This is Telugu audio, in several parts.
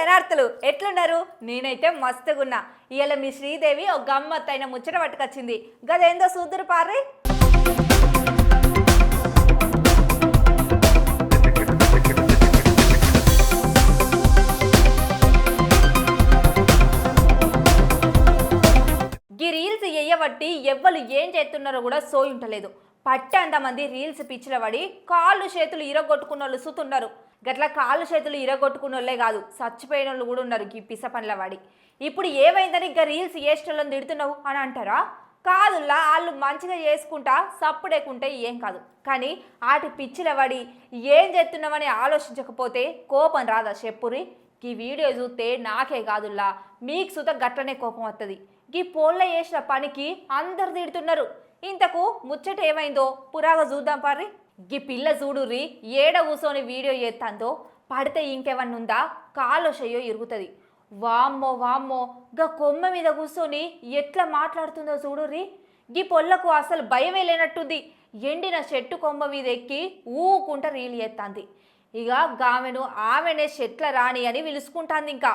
శరణార్థులు ఎట్లున్నారు? నేనైతే మస్తుగున్నా. ఇవాళ మీ శ్రీదేవి ఒక గమ్మత్ అయిన ముచ్చట పట్టుకొచ్చింది. గదేందో సూదురు పార్రి? ఈ రీల్స్ ఎయ్యబట్టి ఎవ్వరు ఏం చేస్తున్నారో కూడా సోయి ఉంటలేదు పట్టంతమంది రీల్స్ పిచ్చిల పడి కాళ్ళు చేతులు ఇరగొట్టుకున్న వాళ్ళు సుతున్నారు గట్ల కాళ్ళు చేతులు ఇరగొట్టుకున్న వాళ్ళే కాదు చచ్చిపోయిన వాళ్ళు కూడా ఉన్నారు ఈ పిస పనుల వాడి. ఇప్పుడు ఏమైందని ఇంకా రీల్స్ చేసేటోళ్ళని తిడుతున్నావు అని అంటారా? కాదులా వాళ్ళు మంచిగా చేసుకుంటా సప్పుడేకుంటే ఏం కాదు. కానీ ఆటి పిచ్చిల పడి ఏం చేస్తున్నామని ఆలోచించకపోతే కోపం రాదా చెప్పురి? ఈ వీడియో చూస్తే నాకే కాదుల్లా మీకు సుత గట్లనే కోపం వస్తుంది ఈ పోళ్ళ చేసిన పనికి అందరు తిడుతున్నారు. ఇంతకు ముచ్చట ఏమైందో పురాగా చూద్దాం పారి గీ పిల్ల చూడుర్రి ఏడ కూసోని వీడియో చేస్తాందో పడితే ఇంకేమన్నా ఉందా చెయ్యో ఇరుగుతుంది. వామ్మో వామ్మో గా కొమ్మ మీద కూర్చొని ఎట్లా మాట్లాడుతుందో చూడుర్రి గీ పొల్లకు అసలు భయమే లేనట్టుంది. ఎండిన చెట్టు కొమ్మ మీద ఎక్కి ఊకుంట రీలు ఎత్తాంది ఇక గామెను ఆమెనే చెట్ల రాణి అని పిలుచుకుంటాంది ఇంకా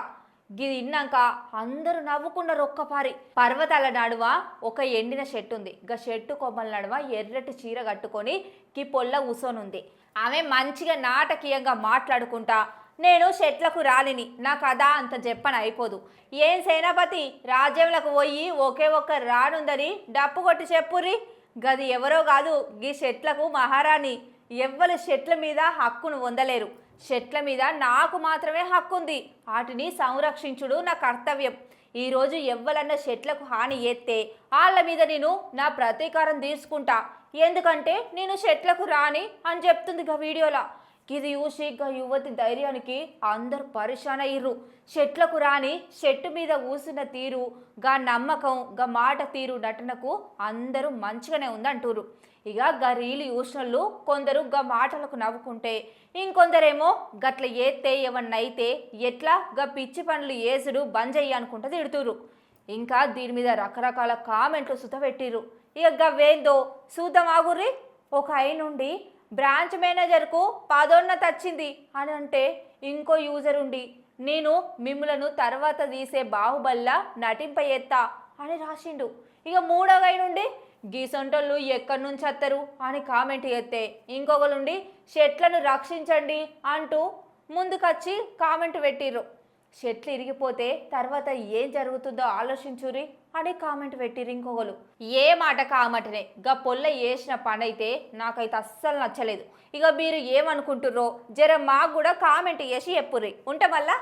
గిది ఇన్నాక అందరూ నవ్వుకున్నారు ఒక్కపారి పర్వతాల నడువ ఒక ఎండిన షెట్టు ఉంది గా చెట్టు కొమ్మల నడువ ఎర్రటి చీర కట్టుకొని కి పొల్ల ఉసోనుంది ఆమె మంచిగా నాటకీయంగా మాట్లాడుకుంటా నేను చెట్లకు రాలిని నా కథ అంత చెప్పని అయిపోదు. ఏం సేనాపతి రాజ్యంలకు పోయి ఒకే ఒక్క రానుందని డప్పు కొట్టి చెప్పుర్రి? గది ఎవరో కాదు గీ చెట్లకు మహారాణి. ఎవ్వరు చెట్ల మీద హక్కును పొందలేరు చెట్ల మీద నాకు మాత్రమే హక్కు ఉంది వాటిని సంరక్షించుడు నా కర్తవ్యం. ఈరోజు ఎవ్వలన్న చెట్లకు హాని ఎత్తే వాళ్ళ మీద నేను నా ప్రతీకారం తీసుకుంటా. ఎందుకంటే నేను చెట్లకు రాని అని చెప్తుంది ఇక వీడియోలో. ఇది చూసి యువతి ధైర్యానికి అందరు పరిశాన అయ్యిర్రు చెట్లకు రాని చెట్టు మీద ఊసిన తీరు గా నమ్మకం గా మాట తీరు నటనకు అందరూ మంచిగానే ఉందంటురు ఇక గా రీలు చూసినోళ్ళు కొందరు గా మాటలకు నవ్వుకుంటే ఇంకొందరేమో గట్ల ఏత్తే ఏమన్నైతే ఎట్లా గా పిచ్చి పనులు ఏసుడు బంద్ చెయ్యి అనుకుంటా తిడుతురు ఇంకా దీని మీద రకరకాల కామెంట్లు సుతపెట్టిర్రు ఇక గవ్వేందో చూద్దాం ఆగుర్రి. ఒక ఐ నుండి బ్రాంచ్ మేనేజర్కు పదోన్నత వచ్చింది అని అంటే ఇంకో యూజర్ ఉండి నేను మిమ్మలను తర్వాత తీసే బాహుబల్లా నటింప ఎత్తా అని రాసిండు. ఇక మూడో గై నుండి గీసొంటోళ్ళు ఎక్కడి నుంచి వస్తారు అని కామెంట్ చేస్తే ఇంకొకరుండి చెట్లను రక్షించండి అంటూ ముందుకొచ్చి కామెంట్ పెట్టిర్రు. చెట్లు ఇరిగిపోతే తర్వాత ఏం జరుగుతుందో ఆలోచించురి అని కామెంట్ పెట్టిర్రు ఇంకొకరు. ఏ మాట కామటనే గా పొల్ల వేసిన పని అయితే నాకైతే అస్సలు నచ్చలేదు. ఇక మీరు ఏమనుకుంటుర్రో జర మాకు కూడా కామెంట్ చేసి చెప్పుర్రి. ఉంటే మళ్ళా?